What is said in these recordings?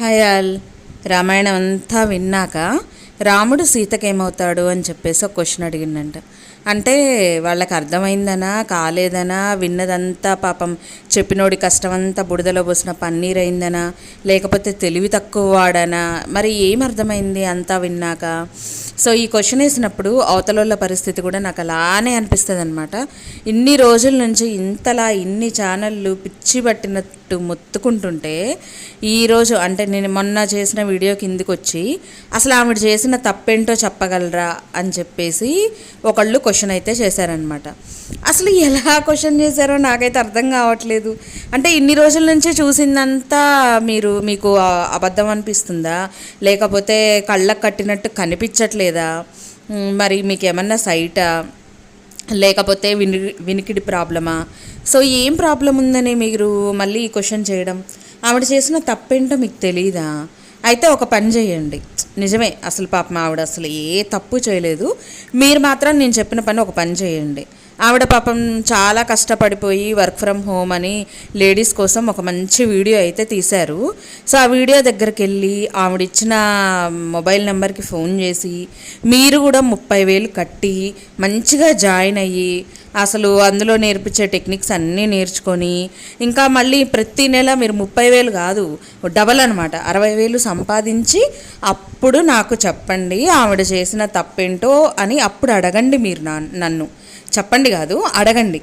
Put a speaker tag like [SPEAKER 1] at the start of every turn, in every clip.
[SPEAKER 1] Hi all. Ramayanam అంతా విన్నాక రాముడు సీతకేమవుతాడు అని చెప్పేసి ఒక క్వశ్చన్ అడిగిందంట అంటే వాళ్ళకి అర్థమైందనా కాలేదనా విన్నదంతా పాపం చెప్పినోడి కష్టమంతా బుడదలో పోసిన పన్నీర్ అయిందనా లేకపోతే తెలివి తక్కువ వాడనా మరి ఏం అర్థమైంది అంతా విన్నాక? సో ఈ క్వశ్చన్ వేసినప్పుడు అవతలోళ్ళ పరిస్థితి కూడా నాకు అలానే అనిపిస్తుంది అనమాట ఇన్ని రోజుల నుంచి ఇంతలా ఇన్ని ఛానళ్ళు పిచ్చి పట్టినట్టు మొత్తుకుంటుంటే ఈరోజు అంటే నేను మొన్న చేసిన వీడియో కిందికి వచ్చి అసలు ఆవిడ చేసిన తప్పేంటో చెప్పగలరా అని చెప్పేసి ఒకళ్ళు క్వశ్చన్ అయితే చేశారనమాట అసలు ఎలా క్వశ్చన్ చేశారో నాకైతే అర్థం కావట్లేదు. అంటే ఇన్ని రోజుల నుంచి చూసిందంతా మీరు మీకు అబద్ధం అనిపిస్తుందా? లేకపోతే కళ్ళకు కట్టినట్టు కనిపించట్లేదా? మరి మీకు ఏమన్నా సైటా? లేకపోతే విని వినికిడి ప్రాబ్లమా? సో ఏం ప్రాబ్లం ఉందని మీరు మళ్ళీ ఈ క్వశ్చన్ చేయడం? ఆవిడ చేసిన తప్పేంటో మీకు తెలియదా అయితే ఒక పని చేయండి. నిజమే అసలు పాపం ఆవిడ అసలు ఏ తప్పు చేయలేదు. మీరు మాత్రం నేను చెప్పిన పని ఒక పని చేయండి. ఆవిడ పాపం చాలా కష్టపడిపోయి వర్క్ ఫ్రమ్ హోమ్ అని లేడీస్ కోసం ఒక మంచి వీడియో అయితే తీశారు. సో ఆ వీడియో దగ్గరికి వెళ్ళి ఆవిడ ఇచ్చిన మొబైల్ నెంబర్కి ఫోన్ చేసి మీరు కూడా ముప్పై వేలు కట్టి మంచిగా జాయిన్ అయ్యి అసలు అందులో నేర్పించే టెక్నిక్స్ అన్నీ నేర్చుకొని ఇంకా మళ్ళీ ప్రతి నెల మీరు ముప్పై వేలు కాదు డబల్ అనమాట అరవై వేలు సంపాదించి అప్పుడు నాకు చెప్పండి ఆవిడ చేసిన తప్పేంటో అని అప్పుడు అడగండి మీరు నన్ను. చెప్పండి కాదు అడగండి.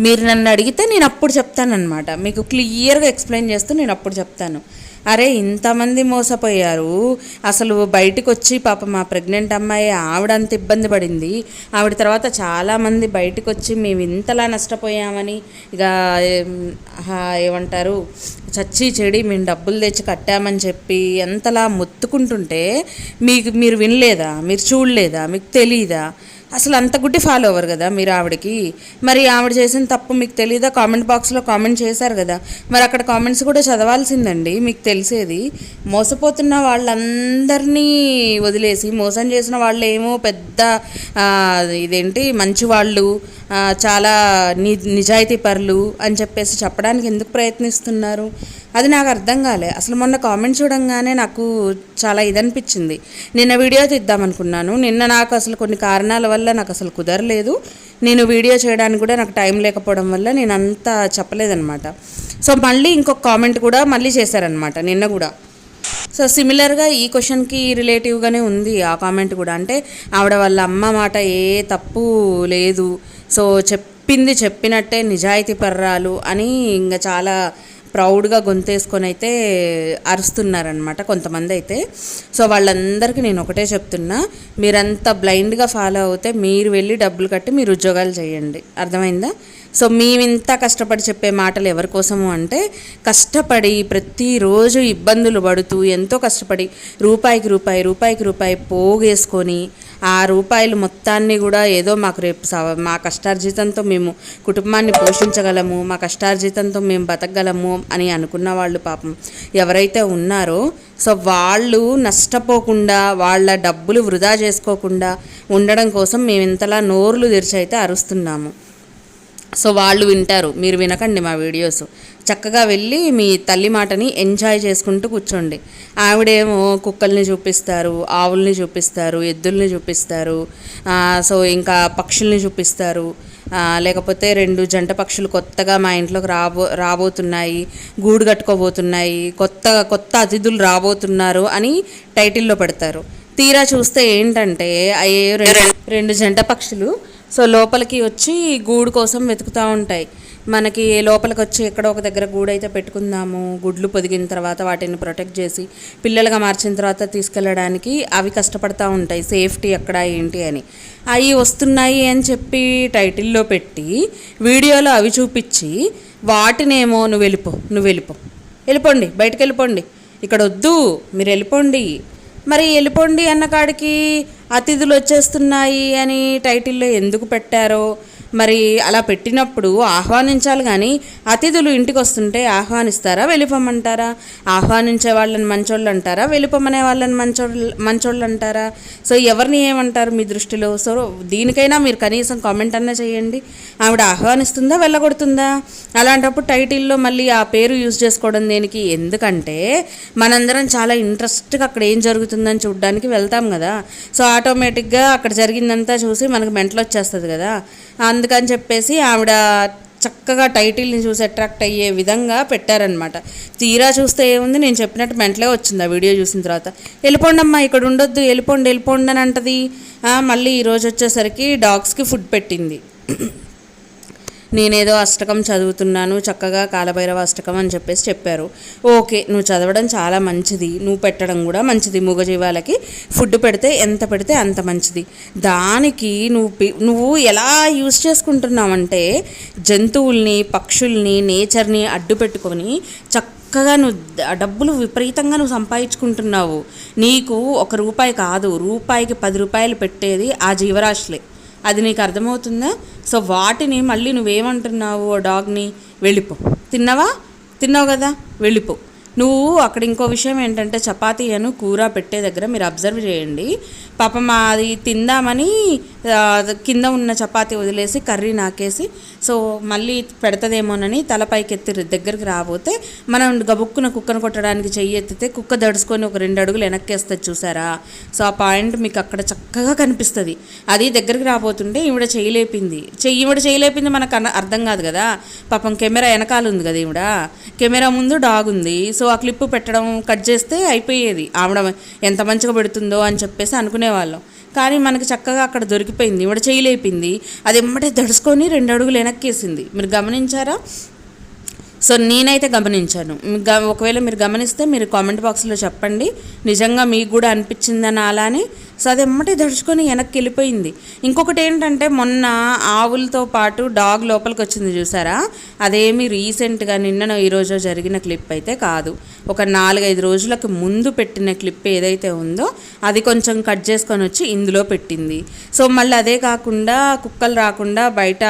[SPEAKER 1] మీరు నన్ను అడిగితే నేను అప్పుడు చెప్తానన్నమాట. మీకు క్లియర్గా ఎక్స్ప్లెయిన్ చేస్తూ నేను అప్పుడు చెప్తాను. అరే ఇంతమంది మోసపోయారు. అసలు బయటకు వచ్చి పాప మా ప్రెగ్నెంట్ అమ్మాయి ఆవిడ అంత ఇబ్బంది పడింది. ఆవిడ తర్వాత చాలామంది బయటకు వచ్చి మేము ఇంతలా నష్టపోయామని ఇక హా, ఏమంటారు? చచ్చి చెడి మేము డబ్బులు తెచ్చి కట్టామని చెప్పి ఎంతలా మొత్తుకుంటుంటే మీకు మీరు వినలేదా? మీరు చూడలేదా? మీకు తెలీదా? అసలు అంత గుడ్డి ఫాలో అవ్వరు కదా మీరు ఆవిడకి. మరి ఆవిడ చేసిన తప్పు మీకు తెలియదా కామెంట్ బాక్స్లో కామెంట్ చేశారు కదా. మరి అక్కడ కామెంట్స్ కూడా చదవాల్సిందండి మీకు తెలిసేది. మోసపోతున్న వాళ్ళందరినీ వదిలేసి మోసం చేసిన వాళ్ళు ఏమో పెద్ద ఇదేంటి మంచి వాళ్ళు చాలా ని నిజాయితీ పరులు అని చెప్పేసి చెప్పడానికి ఎందుకు ప్రయత్నిస్తున్నారు? అది నాకు అర్థం కాలే. అసలు మొన్న కామెంట్ చూడంగానే నాకు చాలా ఇదనిపించింది. నిన్న వీడియో తీద్దామనుకున్నాను నిన్న నాకు అసలు కొన్ని కారణాల వల్ల నాకు అసలు కుదరలేదు. నేను వీడియో చేయడానికి కూడా నాకు టైం లేకపోవడం వల్ల నేను అంతా చెప్పలేదన్నమాట. సో మళ్ళీ ఇంకొక కామెంట్ కూడా మళ్ళీ చేశారనమాట నిన్న కూడా. సో సిమిలర్గా ఈ క్వశ్చన్కి రిలేటివ్గానే ఉంది ఆ కామెంట్ కూడా. అంటే ఆవిడ వాళ్ళ అమ్మ మాట ఏ తప్పు లేదు. సో చెప్పింది చెప్పినట్టే నిజాయితీ పర్రాలు అని ఇంకా చాలా ప్రౌడ్గా గొంతేసుకొని అయితే అరుస్తున్నారనమాట కొంతమంది అయితే. సో వాళ్ళందరికీ నేను ఒకటే చెప్తున్నా మీరంతా బ్లైండ్గా ఫాలో అవుతే మీరు వెళ్ళి డబ్బులు కట్టి మీరు ఉద్యోగాలు చేయండి. అర్థమైందా? సో మేమింత కష్టపడి చెప్పే మాటలు ఎవరి కోసము అంటే కష్టపడి ప్రతిరోజు ఇబ్బందులు పడుతూ ఎంతో కష్టపడి రూపాయికి రూపాయి రూపాయికి రూపాయి పోగేసుకొని ఆ రూపాయలు మొత్తాన్ని కూడా ఏదో మాకు రేపు మా కష్టార్జితంతో మేము కుటుంబాన్ని పోషించగలము మా కష్టార్జితంతో మేము బతకగలము అని అనుకున్న వాళ్ళు పాపం ఎవరైతే ఉన్నారో సో వాళ్ళు నష్టపోకుండా వాళ్ళ డబ్బులు వృధా చేసుకోకుండా ఉండడం కోసం మేము ఇంతలా నోర్లు తెరిచి అయితే అరుస్తున్నాము. సో వాళ్ళు వింటారు మీరు వినకండి మా వీడియోస్. చక్కగా వెళ్ళి మీ తల్లి మాటని ఎంజాయ్ చేసుకుంటూ కూర్చోండి. ఆవిడేమో కుక్కల్ని చూపిస్తారు ఆవుల్ని చూపిస్తారు ఎద్దుల్ని చూపిస్తారు సో ఇంకా పక్షుల్ని చూపిస్తారు లేకపోతే రెండు జంట పక్షులు కొత్తగా మా ఇంట్లోకి రాబో రాబోతున్నాయి గూడు కట్టుకోబోతున్నాయి కొత్త కొత్త అతిథులు రాబోతున్నారు అని టైటిల్లో పెడతారు. తీరా చూస్తే ఏంటంటే అయ్యే రెండు రెండు జంట పక్షులు సో లోపలికి వచ్చి గూడు కోసం వెతుకుతూ ఉంటాయి. మనకి లోపలికి వచ్చి ఎక్కడో ఒక దగ్గర గూడు అయితే పెట్టుకుందాము. గుడ్లు పొదిగిన తర్వాత వాటిని ప్రొటెక్ట్ చేసి పిల్లలుగా మార్చిన తర్వాత తీసుకెళ్ళడానికి అవి కష్టపడతా ఉంటాయి. సేఫ్టీ ఎక్కడ ఏంటి అని. అవి వస్తున్నాయి అని చెప్పి టైటిల్లో పెట్టి వీడియోలో అవి చూపించి వాటినేమో నువ్వు వెళ్ళిపో నువ్వు వెళ్ళిపో. వెళ్ళిపోండి బయటకు వెళ్ళిపోండి. ఇక్కడ వద్దు మీరు వెళ్ళిపోండి. మరి వెళ్ళిపోండి అన్న కాడికి అతిథులు వచ్చేస్తున్నాయి అని టైటిల్లో ఎందుకు పెట్టారో మరి అలా పెట్టినప్పుడు ఆహ్వానించాలి కానీ అతిథులు ఇంటికి వస్తుంటే ఆహ్వానిస్తారా వెళ్ళిపోమంటారా? ఆహ్వానించే వాళ్ళని మంచోళ్ళు అంటారా వెళ్ళిపోమనే వాళ్ళని మంచోళ్ళు మంచోళ్ళు అంటారా? సో ఎవరిని ఏమంటారు మీ దృష్టిలో? సో దీనికైనా మీరు కనీసం కామెంట్ అన్నా చేయండి. ఆవిడ ఆహ్వానిస్తుందా వెళ్ళగొడుతుందా? అలాంటప్పుడు టైటిల్లో మళ్ళీ ఆ పేరు యూజ్ చేసుకోవడం దేనికి? ఎందుకంటే మనందరం చాలా ఇంట్రెస్ట్గా అక్కడ ఏం జరుగుతుందని చూడడానికి వెళ్తాం కదా. సో ఆటోమేటిక్గా అక్కడ జరిగిందంతా చూసి మనకు మెంటలు వచ్చేస్తుంది కదా అందుకని చెప్పేసి ఆవిడ చక్కగా టైటిల్ని చూసి అట్రాక్ట్ అయ్యే విధంగా పెట్టారనమాట తీరా చూస్తే ఏముంది? నేను చెప్పినట్టు మెంటలే వచ్చింది ఆ వీడియో చూసిన తర్వాత. వెళ్ళిపోండి అమ్మా ఇక్కడ ఉండొద్దు వెళ్ళిపోండి వెళ్ళిపోండి అని అంటది. మళ్ళీ ఈరోజు వచ్చేసరికి డాగ్స్కి ఫుడ్ పెట్టింది. నేనేదో అష్టకం చదువుతున్నాను చక్కగా కాలభైరవ అష్టకం అని చెప్పేసి చెప్పారు. ఓకే నువ్వు చదవడం చాలా మంచిది. నువ్వు పెట్టడం కూడా మంచిది. మూగజీవాలకి ఫుడ్ పెడితే ఎంత పెడితే అంత మంచిది. దానికి నువ్వు నువ్వు ఎలా యూస్ చేసుకుంటున్నావంటే జంతువుల్ని పక్షుల్ని నేచర్ని అడ్డు పెట్టుకొని చక్కగా నువ్వు డబ్బులు విపరీతంగా నువ్వు సంపాదించుకుంటున్నావు. నీకు ఒక రూపాయి కాదు. రూపాయికి పది రూపాయలు పెట్టేది ఆ జీవరాశులే. అది నీకు అర్థమవుతుందా? సో వాటిని మళ్ళీ నువ్వేమంటున్నావు ఓ డాగ్ని? వెళ్ళిపో. తిన్నావా? తిన్నావు కదా? వెళ్ళిపో. నువ్వు అక్కడ ఇంకో విషయం ఏంటంటే చపాతీ అను కూర పెట్టే దగ్గర మీరు అబ్జర్వ్ చేయండి. పాపం అది తిందామని కింద ఉన్న చపాతి వదిలేసి కర్రీ నాకేసి సో మళ్ళీ పెడతదేమోనని తలపైకి ఎత్తి దగ్గరికి రాబోతే మనం గబుక్కున కుక్కను కొట్టడానికి చెయ్యి ఎత్తితే కుక్క దడుచుకొని ఒక రెండు అడుగులు వెనక్కేస్తుంది చూసారా? సో ఆ పాయింట్ మీకు అక్కడ చక్కగా కనిపిస్తుంది. అది దగ్గరికి రాబోతుంటే ఈవిడ చేయలేపింది. చెయ్యి ఈవిడ చేయలేపింది మనకు అన- అర్థం కాదు కదా? పాపం కెమెరా వెనకాల ఉంది కదా ఈవిడ? కెమెరా ముందు డాగ్ ఉంది. సో ఆ క్లిప్ పెట్టడం కట్ చేస్తే అయిపోయేది. ఆవిడ ఎంత మంచిగా పెడుతుందో అని చెప్పేసి అనుకునేవాళ్ళం కానీ మనకి చక్కగా అక్కడ దొరికిపోయింది. ఇవిడ చేయలేపింది అది ఎమ్మటే దడుచుకొని రెండు అడుగులు వెనక్కేసింది. మీరు గమనించారా? సో నేనైతే గమనించాను. మీ గ- ఒకవేళ మీరు గమనిస్తే మీరు కామెంట్ బాక్స్లో చెప్పండి. నిజంగా మీకు కూడా అనిపించిందని అలానే సో అది ఎమ్మటి దడుచుకొని వెనక్కి వెళ్ళిపోయింది. ఇంకొకటి ఏంటంటే మొన్న ఆవులతో పాటు డాగ్ లోపలికి వచ్చింది చూసారా? అదేమి రీసెంట్గా నిన్న ఈరోజు జరిగిన క్లిప్ అయితే కాదు. ఒక నాలుగైదు రోజులకు ముందు పెట్టిన క్లిప్ ఏదైతే ఉందో అది కొంచెం కట్ చేసుకొని వచ్చి ఇందులో పెట్టింది. సో మళ్ళీ అదే కాకుండా కుక్కలు రాకుండా బయట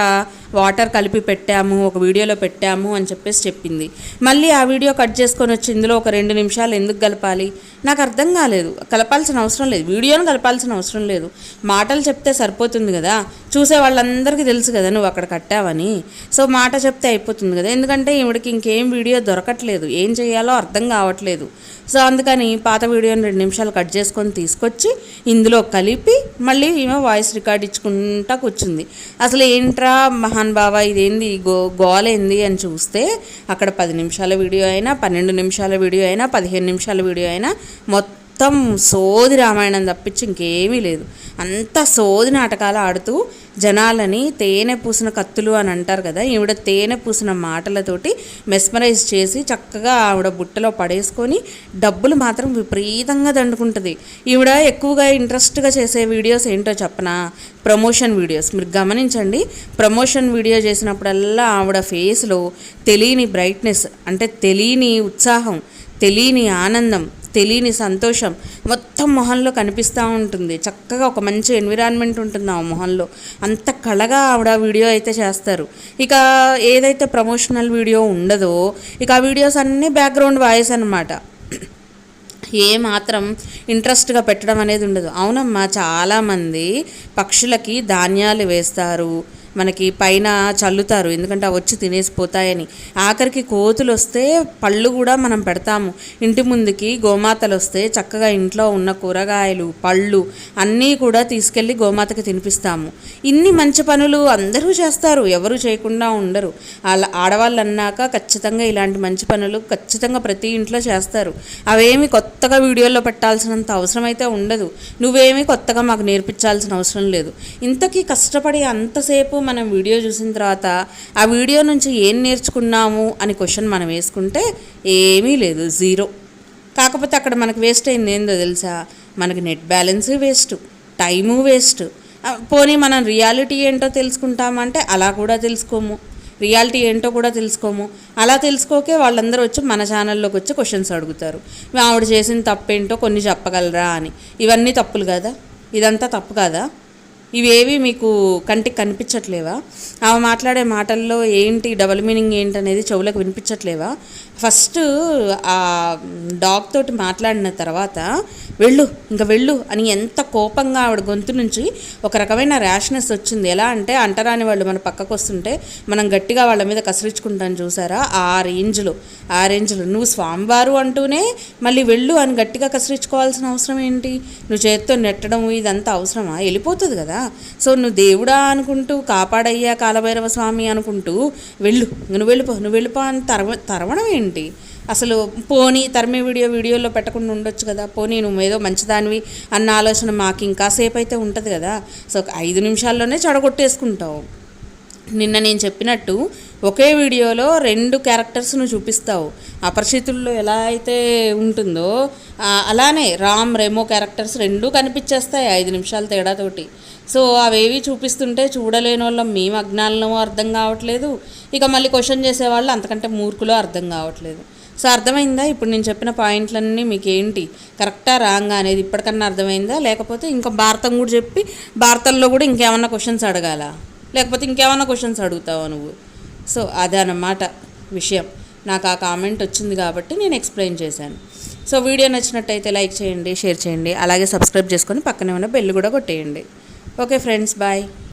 [SPEAKER 1] వాటర్ కలిపి పెట్టాము ఒక వీడియోలో పెట్టాము అని చెప్పేసి చెప్పింది. మళ్ళీ ఆ వీడియో కట్ చేసుకొని వచ్చి ఇందులో ఒక రెండు నిమిషాలు ఎందుకు కలపాలి నాకు అర్థం కాలేదు. కలపాల్సిన అవసరం లేదు. వీడియోని చెప్పాల్సిన అవసరం లేదు. మాటలు చెప్తే సరిపోతుంది కదా? చూసే వాళ్ళందరికీ తెలుసు కదా నువ్వు అక్కడ కట్టావని. సో మాట చెప్తే అయిపోతుంది కదా? ఎందుకంటే ఈవిడికి ఇంకేం వీడియో దొరకట్లేదు. ఏం చేయాలో అర్థం కావట్లేదు. సో అందుకని పాత వీడియోని రెండు నిమిషాలు కట్ చేసుకొని తీసుకొచ్చి ఇందులో కలిపి మళ్ళీ ఈమె వాయిస్ రికార్డ్ ఇచ్చుకుంటా కూర్చుంది. అసలు ఏంట్రా మహాన్ బాబా ఇదేంది? గో గోలేంది అని చూస్తే అక్కడ పది నిమిషాల వీడియో అయినా పన్నెండు నిమిషాల వీడియో అయినా పదిహేను నిమిషాల వీడియో అయినా మొత్తం మొత్తం సోది రామాయణం తప్పించి ఇంకేమీ లేదు. అంత సోది నాటకాలు ఆడుతూ జనాలని తేనె పూసిన కత్తులు అని అంటారు కదా ఈవిడ తేనె పూసిన మాటలతోటి మెస్మరైజ్ చేసి చక్కగా ఆవిడ బుట్టలో పడేసుకొని డబ్బులు మాత్రం విపరీతంగా దండుకుంటుంది. ఈవిడ ఎక్కువగా ఇంట్రెస్ట్గా చేసే వీడియోస్ ఏంటో చెప్పనా? Promotion videos. మీరు గమనించండి ప్రమోషన్ వీడియో చేసినప్పుడల్లా ఆవిడ ఫేస్లో తెలియని బ్రైట్నెస్ అంటే తెలియని ఉత్సాహం తెలియని ఆనందం తెలియని సంతోషం మొత్తం మొహంలో కనిపిస్తూ ఉంటుంది. చక్కగా ఒక మంచి ఎన్విరాన్మెంట్ ఉంటుంది ఆ మొహంలో. అంత కళగా ఆవిడ వీడియో అయితే చేస్తారు. ఇక ఏదైతే ప్రమోషనల్ వీడియో ఉండదో ఇక ఆ వీడియోస్ అన్నీ బ్యాక్గ్రౌండ్ వాయిస్ అనమాట ఏ మాత్రం ఇంట్రెస్ట్గా పెట్టడం అనేది ఉండదు. అవునమ్మా చాలామంది పక్షులకి ధాన్యాలు వేస్తారు మనకి పైన చల్లుతారు. ఎందుకంటే అవి వచ్చి తినేసిపోతాయని. ఆఖరికి కోతులు వస్తే పళ్ళు కూడా మనం పెడతాము. ఇంటి ముందుకి గోమాతలు వస్తే చక్కగా ఇంట్లో ఉన్న కూరగాయలు పళ్ళు అన్నీ కూడా తీసుకెళ్ళి గోమాతకి తినిపిస్తాము. ఇన్ని మంచి పనులు అందరూ చేస్తారు. ఎవరు చేయకుండా ఉండరు. అలా ఆడవాళ్ళు అన్నాక ఖచ్చితంగా ఇలాంటి మంచి పనులు ఖచ్చితంగా ప్రతి ఇంట్లో చేస్తారు. అవేమి కొత్తగా వీడియోలో పెట్టాల్సినంత అవసరం అయితే ఉండదు. నువ్వేమీ కొత్తగా మాకు నేర్పించాల్సిన అవసరం లేదు. ఇంతకీ కష్టపడి అంతసేపు మనం వీడియో చూసిన తర్వాత ఆ వీడియో నుంచి ఏం నేర్చుకున్నాము అని క్వశ్చన్ మనం వేసుకుంటే ఏమీ లేదు జీరో. కాకపోతే అక్కడ మనకు వేస్ట్ అయింది ఏందో తెలుసా? మనకి net balance waste time waste పోనీ మనం రియాలిటీ ఏంటో తెలుసుకుంటామంటే అలా కూడా తెలుసుకోము. రియాలిటీ ఏంటో కూడా తెలుసుకోము. అలా తెలుసుకోకే వాళ్ళందరూ వచ్చి మన ఛానల్లోకి వచ్చి క్వశ్చన్స్ అడుగుతారు. ఆవిడ చేసిన తప్పేంటో కొన్ని చెప్పగలరా? అని. ఇవన్నీ తప్పులు కదా? ఇదంతా తప్పు కదా? ఇవేవి మీకు కంటికి కనిపించట్లేవా? ఆమె మాట్లాడే మాటల్లో ఏంటి డబుల్ మీనింగ్ ఏంటి అనేది చెవులకు వినిపించట్లేవా? ఫస్ట్ ఆ డాగ్ తోటి మాట్లాడిన తర్వాత వెళ్ళు ఇంకా వెళ్ళు అని ఎంత కోపంగా ఆవిడ గొంతు నుంచి ఒక రకమైన ర్యాష్నెస్ వచ్చింది. ఎలా అంటే అంటరాని వాళ్ళు మన పక్కకు వస్తుంటే మనం గట్టిగా వాళ్ళ మీద కసిరించుకుంటాను చూసారా? ఆ రేంజ్లో ఆ రేంజ్లో. నువ్వు స్వామివారు అంటూనే మళ్ళీ వెళ్ళు అని గట్టిగా కసిరించుకోవాల్సిన అవసరం ఏంటి? నువ్వు చేత్తో నెట్టడం ఇదంతా అవసరమా? వెళ్ళిపోతుంది కదా. సో నువ్వు దేవుడా అనుకుంటూ కాపాడయ్యా కాలభైరవ స్వామి అనుకుంటూ వెళ్ళు. నువ్వు వెళ్ళిపో నువ్వు వెళ్ళిపో అని తరవ తరవడం ఏంటి? అసలు పోనీ తరిమే వీడియో వీడియోలో పెట్టకుండా ఉండొచ్చు కదా పోనీ నువ్వు ఏదో మంచిదానివి అన్న ఆలోచన మాకు ఇంకాసేపు అయితే ఉంటుంది కదా. సో ఒక ఐదు నిమిషాల్లోనే చెడగొట్టేసుకుంటావు. నిన్న నేను చెప్పినట్టు ఒకే వీడియోలో రెండు క్యారెక్టర్స్ నువ్వు చూపిస్తావు. అపరిచితుల్లో ఎలా అయితే ఉంటుందో అలానే రామ్ రెమో క్యారెక్టర్స్ రెండు కనిపించేస్తాయి ఐదు నిమిషాల తేడాతోటి. సో అవేవి చూపిస్తుంటే చూడలేని వాళ్ళం మేము అజ్ఞానమో అర్థం కావట్లేదు. ఇక మళ్ళీ క్వశ్చన్ చేసేవాళ్ళు అంతకంటే మూర్ఖులో అర్థం కావట్లేదు. సో అర్థమైందా? ఇప్పుడు నేను చెప్పిన పాయింట్లన్నీ మీకు ఏంటి కరెక్టా రాంగా అనేది ఇప్పటికన్నా అర్థమైందా? లేకపోతే ఇంకా భారతం కూడా చెప్పి భారతంలో కూడా ఇంకేమన్నా క్వశ్చన్స్ అడగాల? లేకపోతే ఇంకేమన్నా క్వశ్చన్స్ అడుగుతావా నువ్వు? సో అదనమాట విషయం. నాకు ఆ కామెంట్ వచ్చింది కాబట్టి నేను ఎక్స్ప్లెయిన్ చేశాను. సో వీడియో నచ్చినట్టయితే లైక్ చేయండి షేర్ చేయండి. అలాగే సబ్స్క్రైబ్ చేసుకొని పక్కనే ఉన్న బెల్ కూడా కొట్టేయండి. Okay friends bye